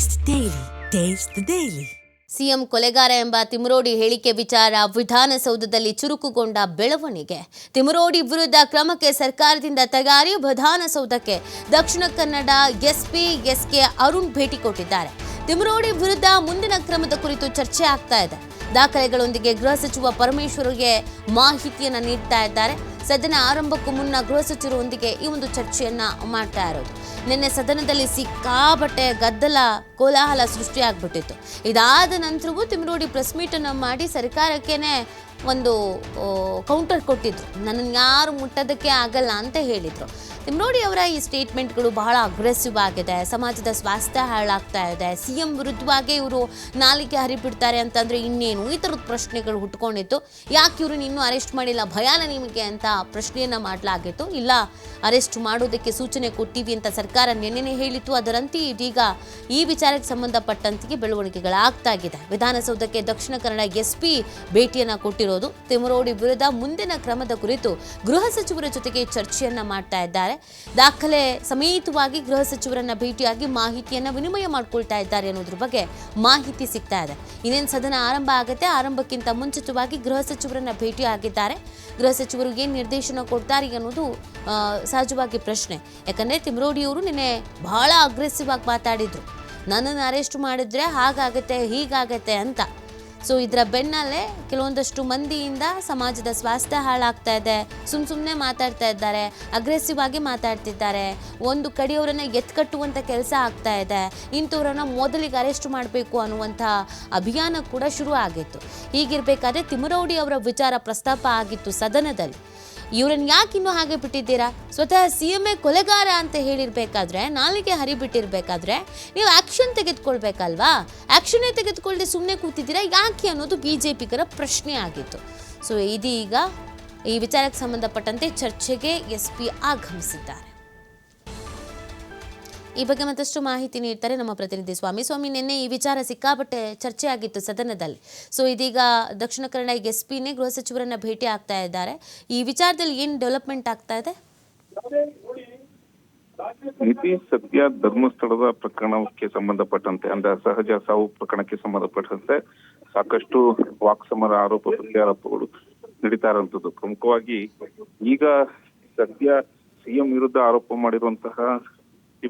Taste daily taste daily CM ಕೊಲೆಗಾರ ಎಂಬ ತಿಮರೋಡಿ ಹೇಳಿಕೆ ವಿಚಾರ ವಿಧಾನಸೌಧದಲ್ಲಿ ಚುರುಕುಗೊಂಡ ಬೆಳವಣಿಗೆ. ತಿಮರೋಡಿ ವಿರುದ್ಧ ಕ್ರಮಕ್ಕೆ ಸರ್ಕಾರದಿಂದ ತಗಾರಿ ವಿಧಾನಸೌಧಕ್ಕೆ ದಕ್ಷಿಣ ಕನ್ನಡ ಎಸ್ಪಿ ಎಸ್ಕೆ ಅರುಣ್ ಭೇಟಿ ಕೊಟ್ಟಿದ್ದಾರೆ. ತಿಮರೋಡಿ ವಿರುದ್ಧ ಮುಂದಿನ ಕ್ರಮದ ಕುರಿತು ಚರ್ಚೆ ಆಗ್ತಾ ಇದೆ. ದಾಖಲೆಗಳೊಂದಿಗೆ ಗೃಹ ಸಚಿವ ಪರಮೇಶ್ವರ್ಗೆ ಮಾಹಿತಿಯನ್ನು ನೀಡ್ತಾ ಇದ್ದಾರೆ. ಸದನ ಆರಂಭಕ್ಕೂ ಮುನ್ನ ಗೃಹ ಸಚಿವರೊಂದಿಗೆ ಈ ಒಂದು ಚರ್ಚೆಯನ್ನ ಮಾಡ್ತಾ ಇರೋದು. ನಿನ್ನೆ ಸದನದಲ್ಲಿ ಸಿಕ್ಕಾಬಟ್ಟೆ ಗದ್ದಲ, ಕೋಲಾಹಲ ಸೃಷ್ಟಿಯಾಗ್ಬಿಟ್ಟಿತ್ತು. ಇದಾದ ನಂತರವೂ ತಿಮ್ರೋಡಿ ಪ್ರೆಸ್ ಮೀಟನ್ನು ಮಾಡಿ ಸರ್ಕಾರಕ್ಕೇನೆ ಒಂದು ಕೌಂಟರ್ ಕೊಟ್ಟಿದ್ರು. ನನ್ನನ್ನು ಯಾರು ಮುಟ್ಟೋದಕ್ಕೆ ಆಗಲ್ಲ ಅಂತ ಹೇಳಿದರು. ನೋಡಿ ಅವರ ಈ ಸ್ಟೇಟ್ಮೆಂಟ್ಗಳು ಬಹಳ ಅಗ್ರೆಸಿವ್ ಆಗಿದೆ. ಸಮಾಜದ ಸ್ವಾಸ್ಥ್ಯ ಹಾಳಾಗ್ತಾ ಇದೆ. ಸಿ ಎಂ ವಿರುದ್ಧವಾಗಿ ಇವರು ನಾಲಿಗೆ ಹರಿಬಿಡ್ತಾರೆ ಅಂತಂದರೆ ಇನ್ನೇನು? ಈ ಥರದ ಪ್ರಶ್ನೆಗಳು ಹುಟ್ಕೊಂಡಿತ್ತು. ಯಾಕೆ ಇವರು ಇನ್ನೂ ಅರೆಸ್ಟ್ ಮಾಡಿಲ್ಲ? ಭಯಾನ ನಿಮಗೆ ಅಂತ ಪ್ರಶ್ನೆಯನ್ನು ಮಾಡಲಾಗಿತ್ತು. ಇಲ್ಲ ಅರೆಸ್ಟ್ ಮಾಡೋದಕ್ಕೆ ಸೂಚನೆ ಕೊಟ್ಟಿವಿ ಅಂತ ಸರ್ಕಾರ ನಿನ್ನೆನೇ ಹೇಳಿತ್ತು. ಅದರಂತೆ ಇದೀಗ ಈ ವಿಚಾರಕ್ಕೆ ಸಂಬಂಧಪಟ್ಟಂತೆಯೇ ಬೆಳವಣಿಗೆಗಳಾಗ್ತಾ ಇದೆ. ವಿಧಾನಸೌಧಕ್ಕೆ ದಕ್ಷಿಣ ಕನ್ನಡ ಎಸ್ಪಿ ಭೇಟಿಯನ್ನ ಕೊಟ್ಟಿರೋದು ತಿಮರೋಡಿ ವಿರುದ್ಧ ಮುಂದಿನ ಕ್ರಮದ ಕುರಿತು ಗೃಹ ಸಚಿವರ ಜೊತೆಗೆ ಚರ್ಚೆಯನ್ನ ಮಾಡ್ತಾ ಇದ್ದಾರೆ. ದಾಖಲೆ ಸಮೇತವಾಗಿ ಗೃಹ ಸಚಿವರನ್ನ ಭೇಟಿಯಾಗಿ ಮಾಹಿತಿಯನ್ನ ವಿನಿಮಯ ಮಾಡಿಕೊಳ್ತಾ ಇದ್ದಾರೆ ಅನ್ನೋದ್ರ ಬಗ್ಗೆ ಮಾಹಿತಿ ಸಿಗ್ತಾ ಇದೆ. ಇನ್ನೇನು ಸದನ ಆರಂಭ ಆಗುತ್ತೆ, ಆರಂಭಕ್ಕಿಂತ ಮುಂಚಿತವಾಗಿ ಗೃಹ ಸಚಿವರನ್ನ ಭೇಟಿ ಆಗಿದ್ದಾರೆ ಗೃಹ ಸಚಿವರು ಏನು ನಿರ್ದೇಶನ ಕೊಡ್ತಾರೆ ಅನ್ನೋದು ಸಹಜವಾಗಿ ಪ್ರಶ್ನೆ. ಯಾಕಂದ್ರೆ ತಿಮ್ರೋಡಿಯವರು ನಿನ್ನೆ ಬಹಳ ಅಗ್ರೆಸಿವ್ ಆಗಿ ಮಾತಾಡಿದ್ರು. ನನ್ನನ್ನು ಅರೆಸ್ಟ್ ಮಾಡಿದ್ರೆ ಹಾಗಾಗತ್ತೆ, ಹೀಗಾಗತ್ತೆ ಅಂತ. ಸೊ ಇದರ ಬೆನ್ನಲ್ಲೇ ಕೆಲವೊಂದಷ್ಟು ಮಂದಿಯಿಂದ ಸಮಾಜದ ಸ್ವಾಸ್ಥ್ಯ ಹಾಳಾಗ್ತಾ ಇದೆ. ಸುಮ್ ಸುಮ್ಮನೆ ಮಾತಾಡ್ತಾ ಇದ್ದಾರೆ. ಅಗ್ರೆಸಿವ್ ಆಗಿ ಮಾತಾಡ್ತಿದ್ದಾರೆ. ಒಂದು ಕಡೆಯವರನ್ನ ಎತ್ಕಟ್ಟುವಂಥ ಕೆಲಸ ಆಗ್ತಾ ಇದೆ. ಇಂಥವ್ರನ್ನ ಮೊದಲಿಗೆ ಅರೆಸ್ಟ್ ಮಾಡಬೇಕು ಅನ್ನುವಂಥ ಅಭಿಯಾನ ಕೂಡ ಶುರು ಆಗಿತ್ತು. ಹೀಗಿರಬೇಕಾದ್ರೆ ತಿಮರೌಡಿ ಅವರ ವಿಚಾರ ಪ್ರಸ್ತಾಪ ಆಗಿತ್ತು ಸದನದಲ್ಲಿ. ಇವ್ರನ್ನ ಯಾಕೆ ಇನ್ನೂ ಹಾಗೆ ಬಿಟ್ಟಿದ್ದೀರಾ? ಸ್ವತಃ ಸಿ ಎಂ ಎ ಕೊಲೆಗಾರ ಅಂತ ಹೇಳಿರ್ಬೇಕಾದ್ರೆ, ನಾಲಿಗೆ ಹರಿಬಿಟ್ಟಿರ್ಬೇಕಾದ್ರೆ, ನೀವು ಆಕ್ಷನ್ ತೆಗೆದುಕೊಳ್ಬೇಕಲ್ವಾ? ಆಕ್ಷನ್ನೇ ತೆಗೆದುಕೊಳ್ಳದೆ ಸುಮ್ಮನೆ ಕೂತಿದ್ದೀರಾ? ಯಾಕೆ ಅನ್ನೋದು ಬಿ ಜೆ ಪಿಗರ ಪ್ರಶ್ನೆ ಆಗಿತ್ತು. ಸೊ ಇದೀಗ ಈ ವಿಚಾರಕ್ಕೆ ಸಂಬಂಧಪಟ್ಟಂತೆ ಚರ್ಚೆಗೆ ಎಸ್ ಪಿ ಆಗಮಿಸಿದ್ದಾರೆ. ಈ ಬಗ್ಗೆ ಮತ್ತಷ್ಟು ಮಾಹಿತಿ ನೀಡ್ತಾರೆ ನಮ್ಮ ಪ್ರತಿನಿಧಿ ಸ್ವಾಮಿ. ಸ್ವಾಮಿ, ನಿನ್ನೆ ಈ ವಿಚಾರ ಸಿಕ್ಕಾಪಟ್ಟೆ ಚರ್ಚೆ ಆಗಿತ್ತು ಸದನದಲ್ಲಿ. ಸೊ ಇದೀಗ ದಕ್ಷಿಣ ಕನ್ನಡ ಎಸ್ ಪಿನೇ ಗೃಹ ಸಚಿವರನ್ನ ಭೇಟಿ ಆಗ್ತಾ ಇದ್ದಾರೆ. ಈ ವಿಚಾರದಲ್ಲಿ ಏನು ಡೆವಲಪ್ಮೆಂಟ್ ಆಗ್ತಾ ಇದೆ? ಸತ್ಯ ಧರ್ಮಸ್ಥಳದ ಪ್ರಕರಣಕ್ಕೆ ಸಂಬಂಧಪಟ್ಟಂತೆ, ಅಂದ್ರೆ ಸಹಜ ಸಾವು ಪ್ರಕರಣಕ್ಕೆ ಸಂಬಂಧಪಟ್ಟಂತೆ ಸಾಕಷ್ಟು ವಾಕ್ಸಮರ ಆರೋಪ ಪ್ರತ್ಯಾರೋಪಗಳು ನಡೀತಾ ಇರುವಂತದ್ದು. ಪ್ರಮುಖವಾಗಿ ಈಗ ಸದ್ಯ ಸಿಎಂ ವಿರುದ್ಧ ಆರೋಪ ಮಾಡಿರುವಂತಹ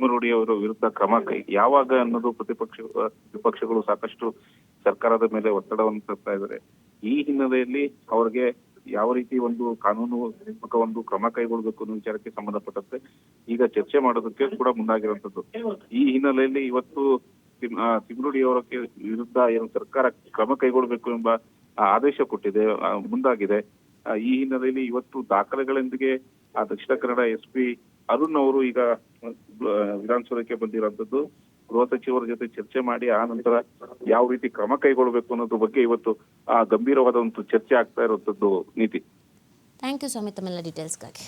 ತಿಮರುಡಿ ಅವರ ವಿರುದ್ಧ ಕ್ರಮ ಯಾವಾಗ ಅನ್ನೋದು ಪ್ರತಿಪಕ್ಷ ವಿಪಕ್ಷಗಳು ಸಾಕಷ್ಟು ಸರ್ಕಾರದ ಮೇಲೆ ಒತ್ತಡವನ್ನು ತರ್ತಾ ಇದ್ದಾರೆ. ಈ ಹಿನ್ನೆಲೆಯಲ್ಲಿ ಅವರಿಗೆ ಯಾವ ರೀತಿ ಒಂದು ಕಾನೂನು ಒಂದು ಕ್ರಮ ಕೈಗೊಳ್ಳಬೇಕು ಅನ್ನೋ ವಿಚಾರಕ್ಕೆ ಸಂಬಂಧಪಟ್ಟಂತೆ ಈಗ ಚರ್ಚೆ ಮಾಡೋದಕ್ಕೆ ಕೂಡ ಮುಂದಾಗಿರುವಂತದ್ದು ಈ ಹಿನ್ನೆಲೆಯಲ್ಲಿ ಇವತ್ತು ತಿಮ್- ಆ, ಅವರ ವಿರುದ್ಧ ಏನು ಸರ್ಕಾರ ಕ್ರಮ ಕೈಗೊಳ್ಳಬೇಕು ಎಂಬ ಆದೇಶ ಕೊಟ್ಟಿದೆ ಮುಂದಾಗಿದೆ. ಈ ಹಿನ್ನೆಲೆಯಲ್ಲಿ ಇವತ್ತು ದಾಖಲೆಗಳೊಂದಿಗೆ ಆ ದಕ್ಷಿಣ ಕನ್ನಡ ಎಸ್ ಪಿ ಅರುಣ್ ಅವರು ಈಗ ವಿಧಾನಸೌಧಕ್ಕೆ ಬಂದಿರುವಂತದ್ದು ಗೃಹ ಸಚಿವರ ಜೊತೆ ಚರ್ಚೆ ಮಾಡಿ, ಆ ನಂತರ ಯಾವ ರೀತಿ ಕ್ರಮ ಕೈಗೊಳ್ಳಬೇಕು ಅನ್ನೋದ್ರ ಬಗ್ಗೆ ಇವತ್ತು ಆ ಗಂಭೀರವಾದ ಒಂದು ಚರ್ಚೆ ಆಗ್ತಾ ಇರುವಂತದ್ದು ನೀತಿ. ಥ್ಯಾಂಕ್ ಯು ಸ್ವಾಮಿ ತಮ್ಮೆಲ್ಲ ಡೀಟೇಲ್ಸ್ಗಾಗಿ